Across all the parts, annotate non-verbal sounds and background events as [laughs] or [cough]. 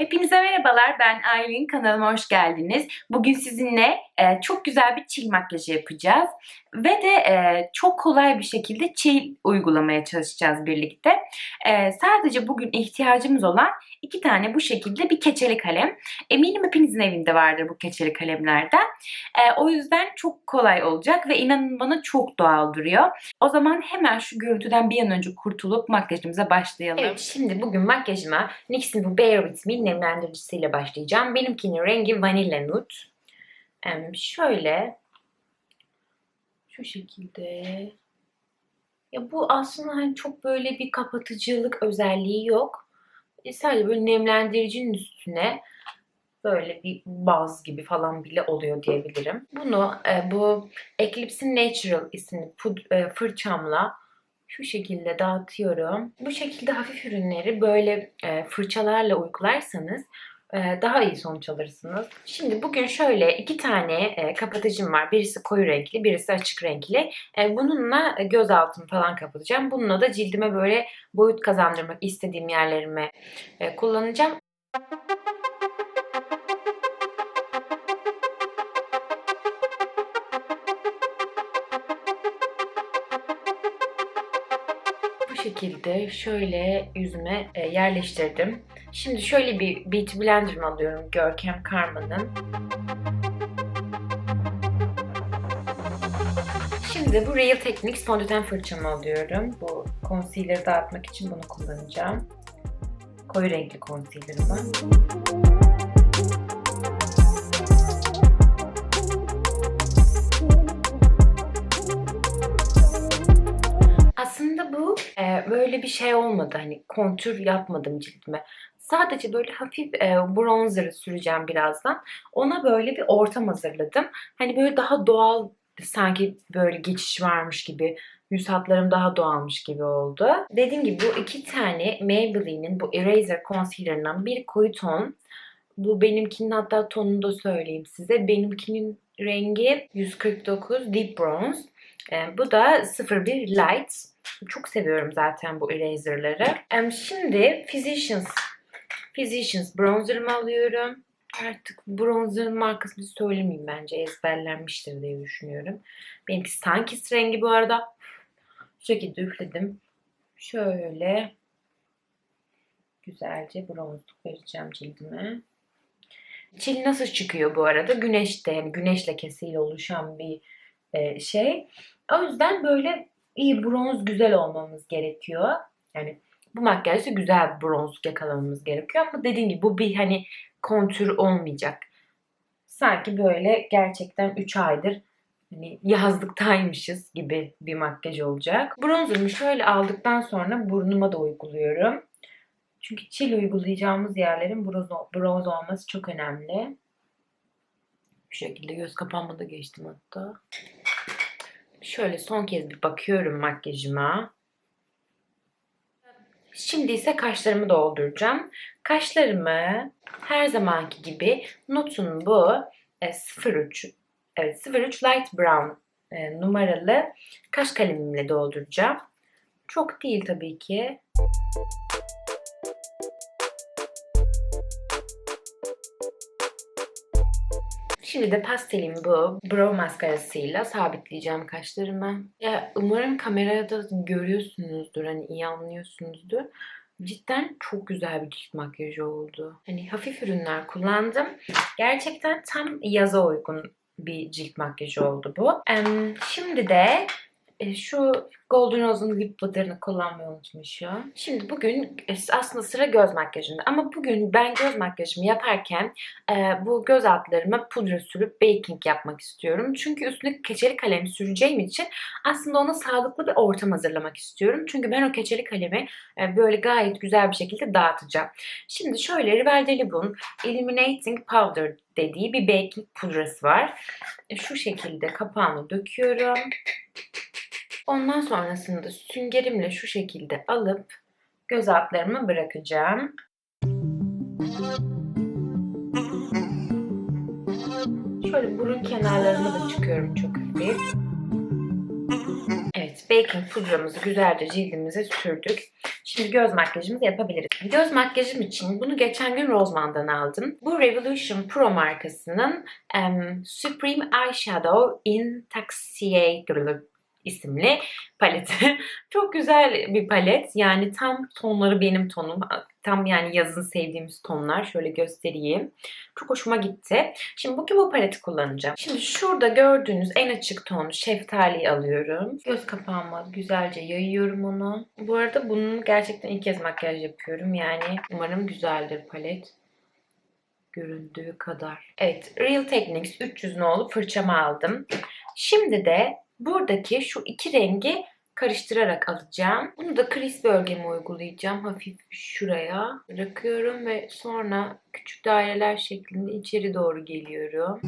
Hepinize merhabalar. Ben Aylin. Kanalıma hoş geldiniz. Bugün sizinle e, çok güzel bir çil makyajı yapacağız. Ve de e, çok kolay bir şekilde çil uygulamaya çalışacağız birlikte. E, sadece bugün ihtiyacımız olan iki tane bu şekilde bir keçeli kalem. Eminim hepinizin evinde vardır bu keçeli kalemlerden. E, o yüzden çok kolay olacak ve inanın bana çok doğal duruyor. O zaman hemen şu görüntüden bir an önce kurtulup makyajımıza başlayalım. Evet şimdi bugün makyajıma NYX'in bu Bare With Me nemlendiricisiyle başlayacağım. Benimkinin rengi Vanilla Nude. Şöyle şu şekilde ya bu aslında hani çok böyle bir kapatıcılık özelliği yok. E, sadece böyle nemlendiricinin üstüne böyle bir baz gibi falan bile oluyor diyebilirim. Bunu e, bu Eclipse'in Natural isimli e, fırçamla şu şekilde dağıtıyorum. Bu şekilde hafif ürünleri böyle e, fırçalarla uygularsanız daha iyi sonuç alırsınız. Şimdi bugün şöyle iki tane e, kapatıcım var. Birisi koyu renkli, birisi açık renkli. E, bununla göz altımı falan kapatacağım. Bununla da cildime böyle boyut kazandırmak istediğim yerlerime e, kullanacağım. Bu şekilde şöyle yüzüme e, yerleştirdim. Şimdi şöyle bir Beauty Blender'ımı alıyorum Görkem Karma'nın. Şimdi bu Real Techniques fondöten fırçamı alıyorum. Bu concealer'ı dağıtmak için bunu kullanacağım. Koyu renkli concealer'ımı. Aslında bu e, böyle bir şey olmadı. Hani kontür yapmadım cildime. Sadece böyle hafif e, bronzer süreceğim birazdan. Ona böyle bir ortam hazırladım. Hani böyle daha doğal sanki böyle geçiş varmış gibi yüz hatlarım daha doğalmış gibi oldu. Dediğim gibi bu iki tane Maybelline'in bu Eraser Concealer'ından bir koyu ton. Bu benimkinin hatta tonunu da söyleyeyim size. Benimkinin rengi 149 Deep Bronze. E, bu da 01 Light. Çok seviyorum zaten bu eraserları. Şimdi Physicians Physicians bronzerımı alıyorum. Artık bronzerın markasını söylemeyeyim bence ezberlenmiştir diye düşünüyorum. Benimki Sunkist rengi bu arada. Şu şekilde üfledim. Şöyle güzelce bronzluk vereceğim cildime. Çil nasıl çıkıyor bu arada? Güneşte yani güneş lekesiyle oluşan bir e, şey. O yüzden böyle iyi bronz güzel olmamız gerekiyor. Yani bu makyajda güzel bir bronzluk yakalamamız gerekiyor ama dediğim gibi bu bir hani kontür olmayacak. Sanki böyle gerçekten 3 aydır hani yazlıktaymışız gibi bir makyaj olacak. Bronzerımı şöyle aldıktan sonra burnuma da uyguluyorum. Çünkü çil uygulayacağımız yerlerin bronz, bronz olması çok önemli. Bu şekilde göz kapağıma da geçtim hatta. Şöyle son kez bir bakıyorum makyajıma. Şimdi ise kaşlarımı dolduracağım. Kaşlarımı her zamanki gibi Nut'un bu e, 03 evet 03 Light Brown e, numaralı kaş kalemimle dolduracağım. Çok değil tabii ki. Şimdi de pastelim bu. Brow maskarasıyla sabitleyeceğim kaşlarımı. Ya umarım kamerada görüyorsunuzdur. Hani iyi anlıyorsunuzdur. Cidden çok güzel bir cilt makyajı oldu. Hani hafif ürünler kullandım. Gerçekten tam yaza uygun bir cilt makyajı oldu bu. Şimdi de e, şu Golden Rose'un lip buster'ını kullanmayı unutmuşum. Şimdi bugün e, aslında sıra göz makyajında. Ama bugün ben göz makyajımı yaparken e, bu göz altlarıma pudra sürüp baking yapmak istiyorum. Çünkü üstüne keçeli kalem süreceğim için aslında ona sağlıklı bir ortam hazırlamak istiyorum. Çünkü ben o keçeli kalemi e, böyle gayet güzel bir şekilde dağıtacağım. Şimdi şöyle Rivel Delibun Illuminating Powder dediği bir baking pudrası var. E, Şu şekilde kapağını döküyorum. Ondan sonrasında süngerimle şu şekilde alıp göz altlarıma bırakacağım. Şöyle burun kenarlarına da çıkıyorum çok hafif. Evet, baking pudramızı güzelce cildimize sürdük. Şimdi göz makyajımızı yapabiliriz. Göz makyajım için bunu geçen gün Roseman'dan aldım. Bu Revolution Pro markasının em, Supreme Eyeshadow in Tuxedo isimli paleti. [laughs] Çok güzel bir palet. Yani tam tonları benim tonum. Tam yani yazın sevdiğimiz tonlar. Şöyle göstereyim. Çok hoşuma gitti. Şimdi bugün bu paleti kullanacağım. Şimdi şurada gördüğünüz en açık ton şeftaliyi alıyorum. Göz kapağıma güzelce yayıyorum onu. Bu arada bunun gerçekten ilk kez makyaj yapıyorum. Yani umarım güzeldir palet. Göründüğü kadar. Evet, Real Techniques 300 nolu fırçamı aldım. Şimdi de buradaki şu iki rengi karıştırarak alacağım. Bunu da kriz bölgeme uygulayacağım. Hafif şuraya bırakıyorum ve sonra küçük daireler şeklinde içeri doğru geliyorum.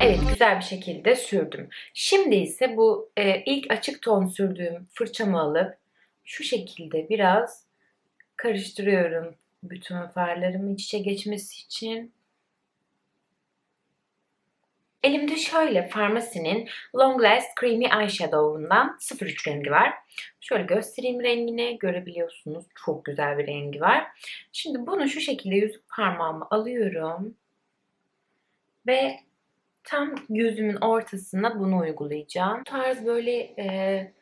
Evet güzel bir şekilde sürdüm. Şimdi ise bu e, ilk açık ton sürdüğüm fırçamı alıp şu şekilde biraz karıştırıyorum bütün farlarımın iç içe geçmesi için. Elimde şöyle Farmacy'nin Long Last Creamy Eyeshadow'undan 03 rengi var. Şöyle göstereyim rengini. Görebiliyorsunuz. Çok güzel bir rengi var. Şimdi bunu şu şekilde yüzük parmağıma alıyorum. Ve tam gözümün ortasına bunu uygulayacağım. Bu tarz böyle e,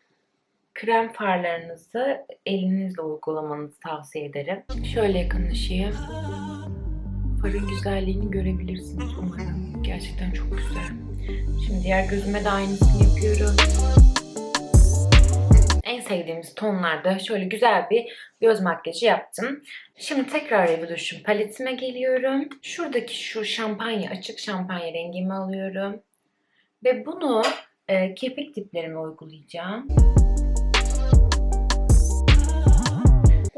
krem farlarınızı elinizle uygulamanızı tavsiye ederim. Şöyle yakınlaşayım. Farın güzelliğini görebilirsiniz umarım. Gerçekten çok güzel. Şimdi diğer gözüme de aynısını yapıyorum. En sevdiğimiz tonlarda şöyle güzel bir göz makyajı yaptım. Şimdi tekrar Revolution paletime geliyorum. Şuradaki şu şampanya, açık şampanya rengimi alıyorum. Ve bunu e, kirpik diplerime uygulayacağım.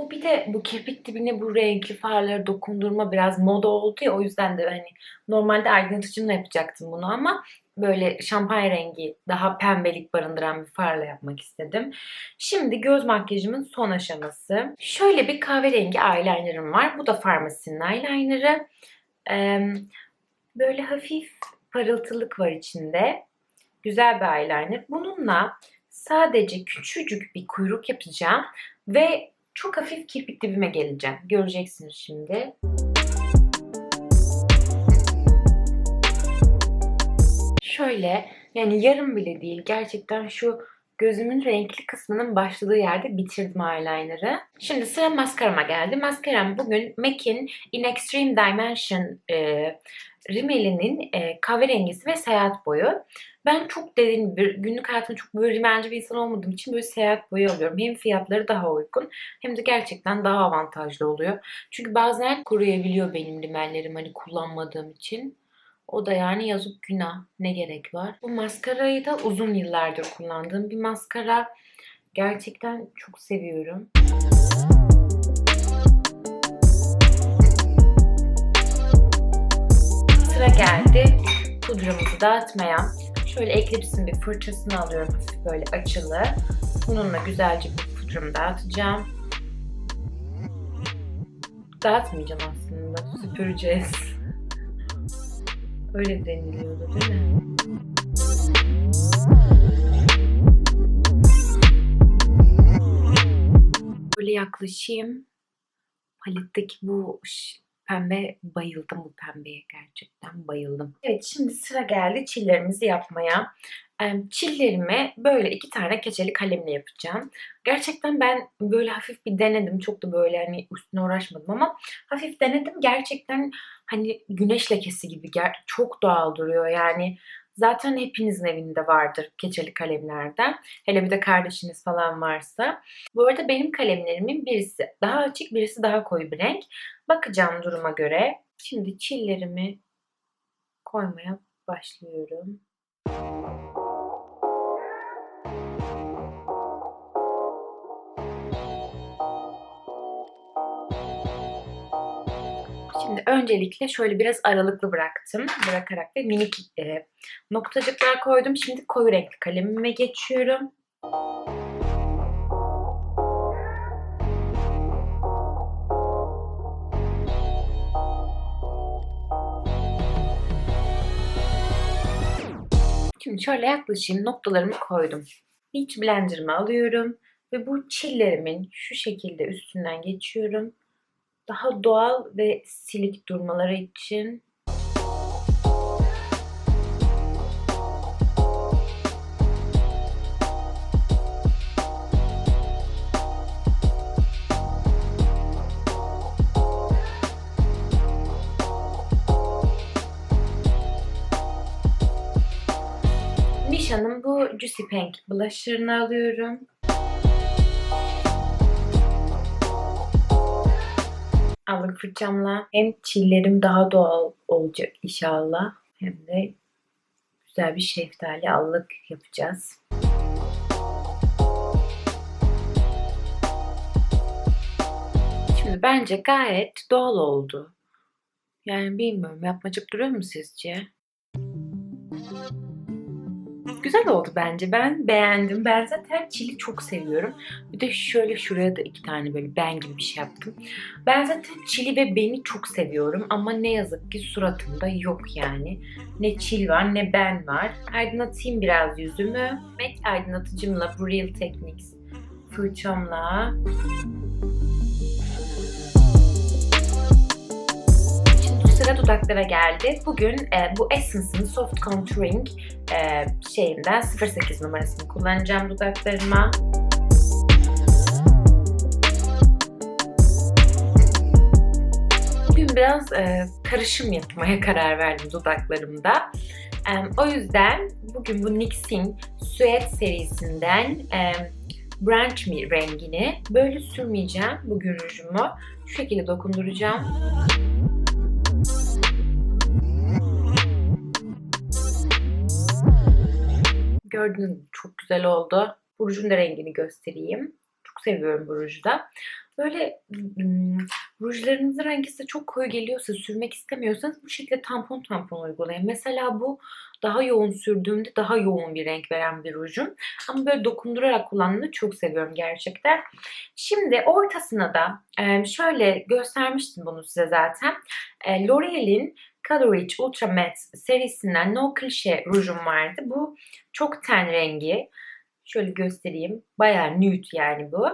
Bu bir de bu kirpik dibine bu renkli farları dokundurma biraz moda oldu ya o yüzden de hani normalde aydınlatıcımla yapacaktım bunu ama böyle şampanya rengi daha pembelik barındıran bir farla yapmak istedim. Şimdi göz makyajımın son aşaması. Şöyle bir kahverengi eyelinerım var. Bu da Farmacy'nin eyelinerı. Ee, böyle hafif parıltılık var içinde. Güzel bir eyeliner. Bununla sadece küçücük bir kuyruk yapacağım ve çok hafif kirpik dibime geleceğim. Göreceksiniz şimdi. Şöyle yani yarım bile değil. Gerçekten şu gözümün renkli kısmının başladığı yerde bitirdim eyeliner'ı. Şimdi sıra maskarama geldi. Maskaram bugün MAC'in In Extreme Dimension e, Rimeli'nin e, kahverengisi ve seyahat boyu. Ben çok dediğim gibi günlük hayatımda çok böyle rimelci bir insan olmadığım için böyle seyahat boyu alıyorum. Hem fiyatları daha uygun hem de gerçekten daha avantajlı oluyor. Çünkü bazen kuruyabiliyor benim rimellerim hani kullanmadığım için. O da yani yazık günah. Ne gerek var? Bu maskarayı da uzun yıllardır kullandığım bir maskara. Gerçekten çok seviyorum. Sıra geldi pudramızı dağıtmaya. Şöyle Eclipse'in bir fırçasını alıyorum böyle açılı. Bununla güzelce bir pudramı dağıtacağım. Dağıtmayacağım aslında. Süpüreceğiz. Öyle deniliyordu değil mi? Böyle yaklaşayım. Paletteki bu pembe bayıldım bu pembeye gerçekten bayıldım. Evet şimdi sıra geldi çillerimizi yapmaya. Çillerimi böyle iki tane keçeli kalemle yapacağım. Gerçekten ben böyle hafif bir denedim. Çok da böyle hani üstüne uğraşmadım ama hafif denedim. Gerçekten hani güneş lekesi gibi çok doğal duruyor. Yani zaten hepinizin evinde vardır keçeli kalemlerden. Hele bir de kardeşiniz falan varsa. Bu arada benim kalemlerimin birisi daha açık, birisi daha koyu bir renk. Bakacağım duruma göre. Şimdi çillerimi koymaya başlıyorum. Öncelikle şöyle biraz aralıklı bıraktım. Bırakarak ve minik e, noktacıklar koydum. Şimdi koyu renkli kalemime geçiyorum. Şimdi şöyle yaklaşayım. Noktalarımı koydum. Hiç blenderımı alıyorum. Ve bu çillerimin şu şekilde üstünden geçiyorum. Daha doğal ve silik durmaları için Misha'nın bu Juicy Pink blusher'ını alıyorum. Allık fırçamla hem çillerim daha doğal olacak inşallah hem de güzel bir şeftali allık yapacağız. Şimdi bence gayet doğal oldu. Yani bilmiyorum yapmacık duruyor mu sizce? Güzel oldu bence. Ben beğendim. Ben zaten çili çok seviyorum. Bir de şöyle şuraya da iki tane böyle ben gibi bir şey yaptım. Ben zaten çili ve beni çok seviyorum ama ne yazık ki suratımda yok yani. Ne çil var ne ben var. Aydınlatayım biraz yüzümü. MAC aydınlatıcımla Real Techniques fırçamla. Sıra dudaklara geldi. Bugün e, bu Essence'ın Soft Contouring e, şeyinden 08 numarasını kullanacağım dudaklarıma. Bugün biraz e, karışım yapmaya [laughs] karar verdim dudaklarımda. E, o yüzden bugün bu NYX'in Suede serisinden e, Branch Me rengini böyle sürmeyeceğim bugün rujumu. Şu şekilde dokunduracağım. Gördüğünüz gibi çok güzel oldu. Bu da rengini göstereyim. Çok seviyorum bu ruju da. Böyle hmm, rujlarınızın rengi size çok koyu geliyorsa, sürmek istemiyorsanız bu şekilde tampon tampon uygulayın. Mesela bu daha yoğun sürdüğümde daha yoğun bir renk veren bir rujum. Ama böyle dokundurarak kullanmayı çok seviyorum gerçekten. Şimdi ortasına da şöyle göstermiştim bunu size zaten. L'Oreal'in Color Rich Ultra Matte serisinden No Cliché rujum vardı. Bu çok ten rengi. Şöyle göstereyim. Bayağı nude yani bu.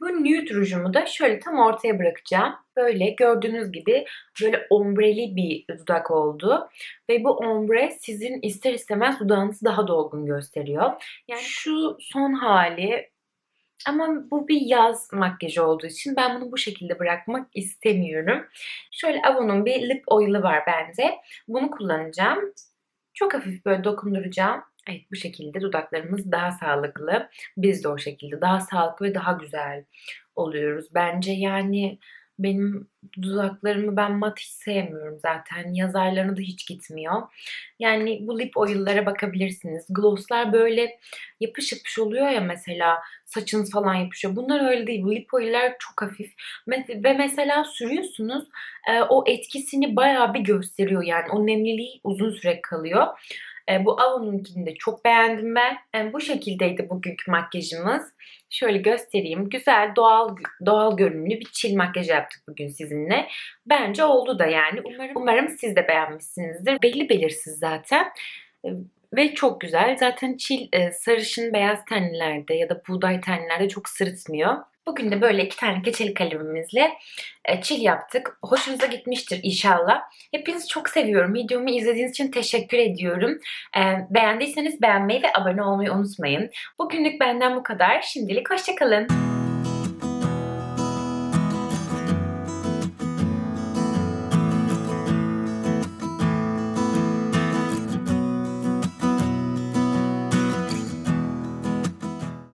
Bu nude rujumu da şöyle tam ortaya bırakacağım. Böyle gördüğünüz gibi böyle ombreli bir dudak oldu. Ve bu ombre sizin ister istemez dudağınızı daha dolgun gösteriyor. Yani şu son hali ama bu bir yaz makyajı olduğu için ben bunu bu şekilde bırakmak istemiyorum. Şöyle Avon'un bir lip oil'ı var bende. Bunu kullanacağım. Çok hafif böyle dokunduracağım. Evet bu şekilde dudaklarımız daha sağlıklı. Biz de o şekilde daha sağlıklı ve daha güzel oluyoruz. Bence yani benim dudaklarımı ben mat hiç sevmiyorum zaten. Yazarlarına da hiç gitmiyor. Yani bu lip oil'lara bakabilirsiniz. Glosslar böyle yapış yapış oluyor ya mesela saçınız falan yapışıyor. Bunlar öyle değil. Bu lip oil'ler çok hafif. Ve mesela sürüyorsunuz o etkisini bayağı bir gösteriyor. Yani o nemliliği uzun süre kalıyor. E, bu Avon'unkini de çok beğendim ben. E, bu şekildeydi bugünkü makyajımız. Şöyle göstereyim. Güzel, doğal doğal görünümlü bir çil makyaj yaptık bugün sizinle. Bence oldu da yani. Umarım umarım siz de beğenmişsinizdir. Belli belirsiz zaten. E, ve çok güzel. Zaten çil e, sarışın beyaz tenlilerde ya da buğday tenlilerde çok sırıtmıyor. Bugün de böyle iki tane keçeli kalemimizle e, çil yaptık. Hoşunuza gitmiştir inşallah. Hepinizi çok seviyorum. Videomu izlediğiniz için teşekkür ediyorum. E, beğendiyseniz beğenmeyi ve abone olmayı unutmayın. Bugünlük benden bu kadar. Şimdilik hoşçakalın.